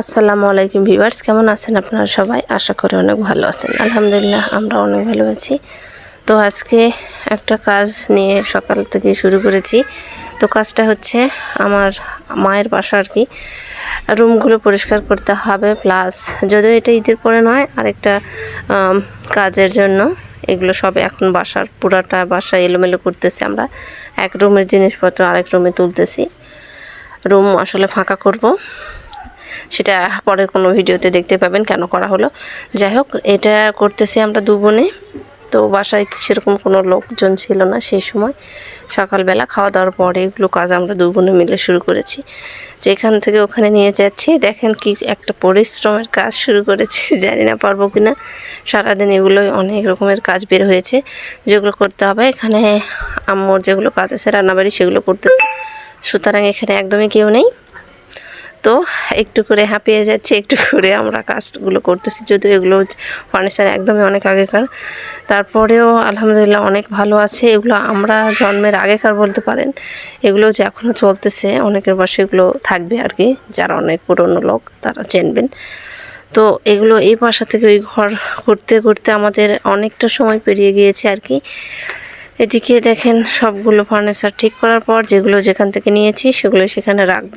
আসসালামু আলাইকুম ভিভার্স কেমন আছেন আপনারা সবাই? আশা করি অনেক ভালো আছেন। আলহামদুলিল্লাহ, আমরা অনেক ভালো আছি। তো আজকে একটা কাজ নিয়ে সকাল থেকে শুরু করেছি। তো কাজটা হচ্ছে আমার মায়ের বাসা আর কি। রুমগুলো পরিষ্কার করতে হবে, প্লাস যদিও এটা ঈদের পরে নয়, আরেকটা কাজের জন্য। এগুলো সব এখন বাসার, পুরাটা বাসা এলোমেলো করতেছি আমরা। এক রুমের জিনিসপত্র আরেক রুমে তুলতেছি। রুম আসলে ফাঁকা করব। সেটা পরের কোনো ভিডিওতে দেখতে পাবেন কেন করা হলো। যাই হোক, এটা করতেছি আমরা দু বোনে। তো বাসায় সেরকম কোনো লোকজন ছিল না সেই সময়। সকালবেলা খাওয়া দাওয়ার পরে এগুলো কাজ আমরা দু বোনে মিলে শুরু করেছি। যেখান থেকে ওখানে নিয়ে যাচ্ছি, দেখেন কি একটা পরিশ্রমের কাজ শুরু করেছি। জানি না পারব কি না সারাদিন এগুলোই অনেক রকমের কাজ বের হয়েছে। যেগুলো করতে হবে, এখানে আম্মুর যেগুলো কাজ আছে, রান্নাবাড়ি সেগুলো করতেছে। সুতরাং এখানে একদমই কেউ নেই। তো একটু করে হাঁপিয়ে যাচ্ছি, একটু করে আমরা কাজগুলো করতেছি। যদিও এগুলো ফার্নিচার একদমই অনেক আগেকার। তারপরেও আলহামদুলিল্লাহ অনেক ভালো আছে। এগুলো আমরা জন্মের আগেকার বলতে পারেন। এগুলো যে এখনও চলতেছে, অনেকের বসে এগুলো থাকবে আর কি। যারা অনেক পুরনো লোক, তারা চেনবেন। তো এগুলো এই বাসা থেকে ওই ঘর করতে করতে আমাদের অনেকটা সময় পেরিয়ে গিয়েছে আর কি। এদিকে দেখেন সবগুলো ফার্নিচার ঠিক করার পর যেগুলো যেখান থেকে নিয়েছি সেগুলো সেখানে রাখব।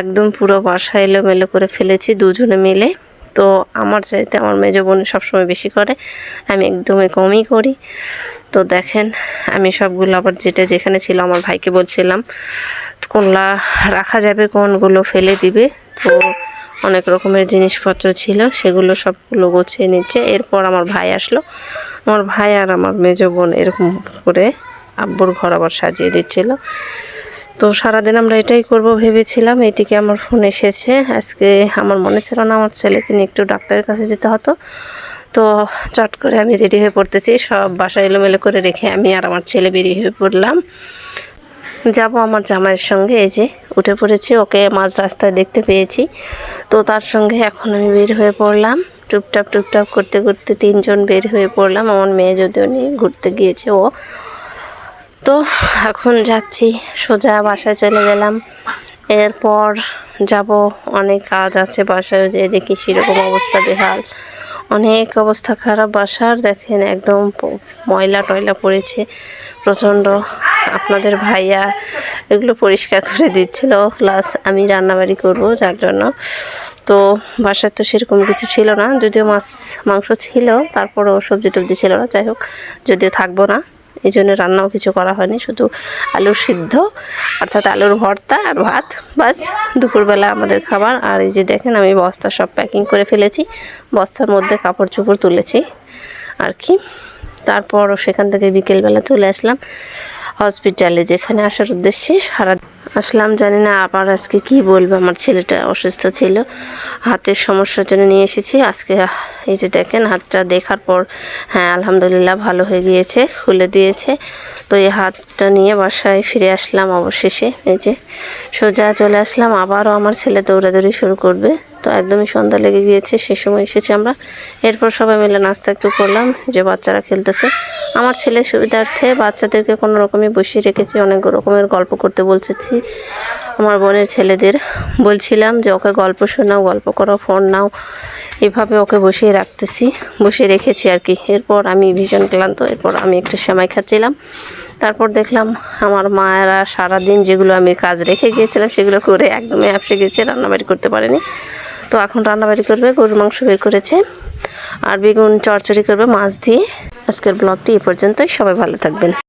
একদম পুরো বাসা এলোমেলো করে ফেলেছি দুজনে মিলে। তো আমার চাইতে আমার মেজো বোন সবসময় বেশি করে, আমি একদমই কমই করি। তো দেখেন, আমি সবগুলো আবার যেটা যেখানে ছিল আমার ভাইকে বলছিলাম কোনলা রাখা যাবে, কোনগুলো ফেলে দিবে। তো অনেক রকমের জিনিসপত্র ছিল, সেগুলো সবগুলো গুছিয়ে নিচ্ছে। এরপর আমার ভাই আসলো। আমার ভাই আর আমার মেজো বোন এরকম করে আব্বুর ঘর আবার সাজিয়ে দিচ্ছিল। তো সারাদিন আমরা এটাই করব ভেবেছিলাম এইদিকে আমার ফোন এসেছে। আজকে আমার মনে ছিল না আমার ছেলেকে নিয়ে একটু ডাক্তারের কাছে যেতে হতো। তো চট করে আমি রেডি হয়ে পড়তেছি, সব বাসা এলোমেলো করে রেখে আমি আর আমার ছেলে বেরিয়ে হয়ে পড়লাম। যাব আমার জামাইয়ের সঙ্গে, এই যে উঠে পড়েছি, ওকে মাঝ রাস্তায় দেখতে পেয়েছি। তো তার সঙ্গে এখন আমি বের হয়ে পড়লাম। টুপটাপ টুপটাপ করতে করতে তিনজন বের হয়ে পড়লাম। আমার মেয়ে যদিও নিয়ে ঘুরতে গিয়েছে ও। তো এখন যাচ্ছি, সোজা বাসায় চলে গেলাম। এরপর যাব, অনেক কাজ আছে বাসায় যে দেখি সেরকম অবস্থা বেহাল। অনেক অবস্থা খারাপ বাসার, দেখেন একদম ময়লা টয়লা পড়েছে প্রচণ্ড। আপনাদের ভাইয়া এগুলো পরিষ্কার করে দিচ্ছিল, প্লাস আমি রান্নাবাড়ি করব, যার জন্য। তো বাসার তো সেরকম কিছু ছিল না, যদিও মাছ, মাংস ছিল, তারপরেও সবজি টবজি ছিল না, যাই হোক, যদিও থাকব না, এই জন্য রান্নাও কিছু করা হয়নি, শুধু আলু সিদ্ধ, অর্থাৎ আলুর ভর্তা আর ভাত, বাস দুপুরবেলা আমাদের খাবার, আর এই যে দেখেন আমি বস্তা সব প্যাকিং করে ফেলেছি, বস্তার মধ্যে কাপড় চোপড় তুলেছি, আর কি। তারপর সেখান থেকে বিকেলবেলা চলে আসলাম, হসপিটালে, যেখানে আসার উদ্দেশ্যে সারা আসলাম, জানি না আবার আজকে কি বলব, আমার ছেলেটা অসুস্থ ছিল। হাতের সমস্যার জন্য নিয়ে এসেছি। আজকে, এই যে দেখেন, হাতটা দেখার পর হ্যাঁ আলহামদুলিল্লাহ, ভালো হয়ে গিয়েছে, খুলে দিয়েছে। তো এই হাতটা নিয়ে বাসায় ফিরে আসলাম অবশেষে। এই যে সোজা চলে আসলাম, আবারও আমার ছেলে দৌড়াদৌড়ি শুরু করবে। তো একদমই সন্ধ্যা লেগে গিয়েছে, সে সময় এসেছি আমরা। এরপর সবাই মিলে নাস্তা একটু করলাম যে বাচ্চারা খেলতেছে। আমার ছেলে সুবিধার্থে বাচ্চাদেরকে কোনো রকমই বসিয়ে রেখেছি, অনেক রকমের গল্প করতে বলতেছি আমার বোনের ছেলেদের। বলছিলাম যে, ওকে গল্প শোনাও, গল্প করো, ফোন নাও। এভাবে ওকে বসিয়ে রাখতেছি। বসিয়ে রেখেছি আর কি। এরপর আমি ভীষণ ক্লান্ত। এরপর আমি একটু সেমাই খাচ্ছিলাম। তারপর দেখলাম আমার মায়েরা সারাদিন যেগুলো আমি কাজ রেখে গিয়েছিলাম, সেগুলো করে একদমই আপসে গেছে, রান্নাবাড়ি করতে পারেনি। তো এখন রান্নাবাড়ি করবে, গরুর মাংস বের করেছে। আর বেগুন চচ্চড়ি করবে মাছ দিয়ে। আজকের ব্লগটি এ পর্যন্তই। সবাই ভালো থাকবেন।